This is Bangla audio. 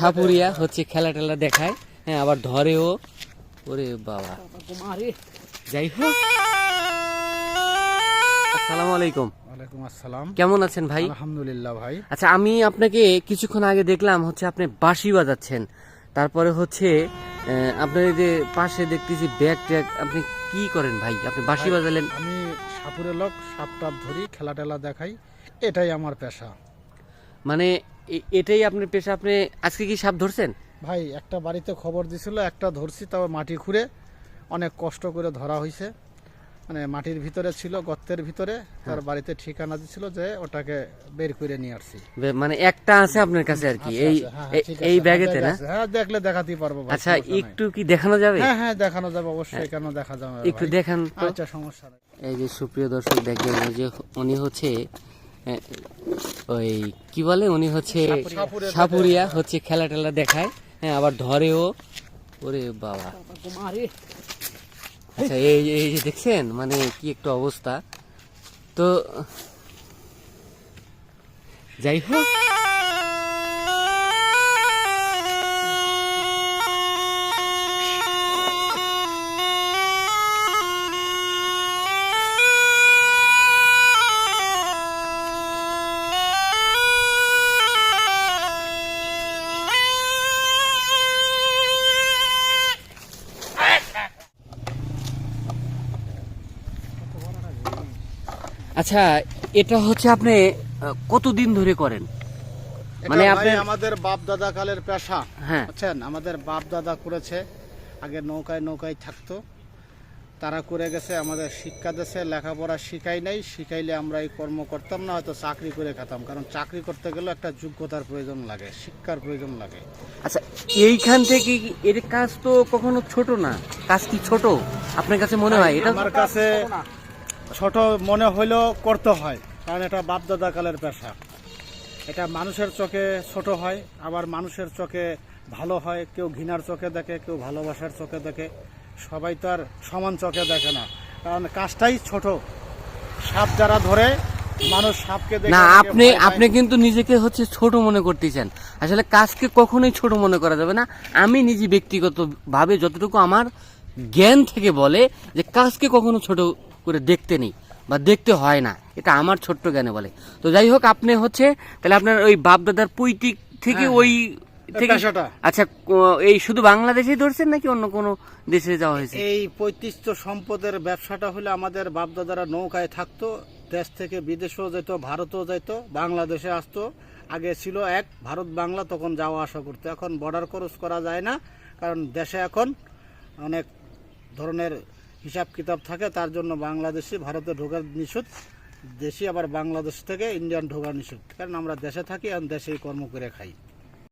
সাপুরিয়া হচ্ছে খেলা টেলা দেখায়। হ্যাঁ আবার ধরেও। ওরে বাবা। যাই হোক। আসসালামু আলাইকুম। ওয়ালাইকুম আসসালাম। কেমন আছেন ভাই? আলহামদুলিল্লাহ ভাই। আচ্ছা আমি আপনাকে কিছুক্ষণ আগে দেখলাম হচ্ছে আপনি বাঁশি বাজাচ্ছেন। তারপরে হচ্ছে আপনার যে পাশে দেখতেছি ব্যাগ ট্যাগ। আপনি কি করেন ভাই? আপনি বাঁশি বাজালেন। আমি সাপুরের লোক সাপ টাপ ধরি খেলা টেলা দেখাই। এটাই আমার পেশা। মানে এটাই আপনার পেশা। আপনি আজকে কি সাপ ধরছেন? ভাই একটা বাড়িতে খবর দিছিল একটা ধরছি তাও মাটি খুঁড়ে অনেক কষ্ট করে ধরা হয়েছে মানে মাটির ভিতরে ছিল গর্তের ভিতরে তার বাড়িতে ঠিকানা দিছিল যে ওটাকে বের করে নিয়ে আসছি। মানে একটা আছে আপনার কাছে আর কি আচ্ছা, এই আচ্ছা, হ্যাঁ, এই- ঠিক এই ব্যাগেতে না? হ্যাঁ দেখলে দেখাতে পারব আচ্ছা একটু কি দেখানো যাবে? হ্যাঁ হ্যাঁ দেখানো যাবে অবশ্যই কেন দেখা যাবে একটু? দেখান আচ্ছা সমস্যা এই যে সুপ্রিয় দর্শক দেখেন এই যে উনি হচ্ছে ওই কি বলে উনি হচ্ছে সাপুরিয়া। হচ্ছে খেলা টেলা দেখায়। হ্যাঁ আবার ধরেও। ওরে বাবা। আচ্ছা এই এই যে দেখছেন মানে কি একটু অবস্থা। তো যাই হোক আচ্ছা এটা হচ্ছে আপনি কতদিন ধরে করেন? মানে আপনার- আমাদের বাপ দাদা কালের পেশা হ্যাঁ। বুঝছেন? আমাদের বাপ দাদা করেছে আগে নৌকায় নৌকায় থাকতো। তারা করে গেছে আমাদের শিক্ষা দেশে লেখাপড়া শিখাই নাই শিখাইলে আমরা এই কর্ম করতাম না হয়তো চাকরি করে খেতাম। কারণ চাকরি করতে গেলে একটা যোগ্যতার প্রয়োজন লাগে শিক্ষার প্রয়োজন লাগে। আচ্ছা এইখান থেকে কি- এর কাজ তো কখনো ছোট না? কাজ কি ছোট? আপনার কাছে মনে হয়? এটা আমার কাছে ছোট মনে হইলেও করতে হয় কারণ এটা বাপ দাদা কালের পেশা। এটা মানুষের চোখে ছোট হয় আবার মানুষের চোখে ভালো হয়। কেউ ঘৃণার চোখে দেখে কেউ ভালোবাসার চোখে দেখে। সবাই তো আর সমান চোখে দেখে না। কারণ কাজটাই ছোট। সাপ যারা ধরে মানুষ সাপকে দেখে না আপনি আপনি কিন্তু নিজেকে হচ্ছে ছোট মনে করতেছেন। আসলে কাজকে কখনোই ছোট মনে করা যাবে না। আমি নিজে ব্যক্তিগত ভাবে যতটুকু আমার জ্ঞান থেকে বলে যে কাজকে কখনো ছোট করে দেখতে নেই বা দেখতে হয় না। এটা আমার ছোট্ট জ্ঞানে বলে। তো যাই হোক আপনি হচ্ছে তাহলে আপনার ওই বাপ দাদার পৈতৃক থেকে হ্যাঁ, ওই থেকে আচ্ছা এই শুধু বাংলাদেশেই ধরছেন নাকি অন্য কোনো দেশে যাওয়া হয়েছে? এই পৈতৃষ্ট সম্পদের ব্যবসাটা হলে আমাদের বাপদাদারা নৌকায় থাকতো দেশ থেকে বিদেশেও যেত ভারতেও যেত বাংলাদেশে আসতো। আগে ছিল এক ভারত বাংলা তখন যাওয়া আসা করতো। এখন বর্ডার ক্রস করা যায় না কারণ দেশে এখন অনেক ধরনের হিসাব কিতাব থাকে, তার জন্য বাংলাদেশি ভারতে ঢোকার নিষেধ, দেশি আবার বাংলাদেশ থেকে ইন্ডিয়ান ঢোকার নিষেধ। কারণ আমরা দেশে থাকি আর দেশেই কর্ম করে খাই।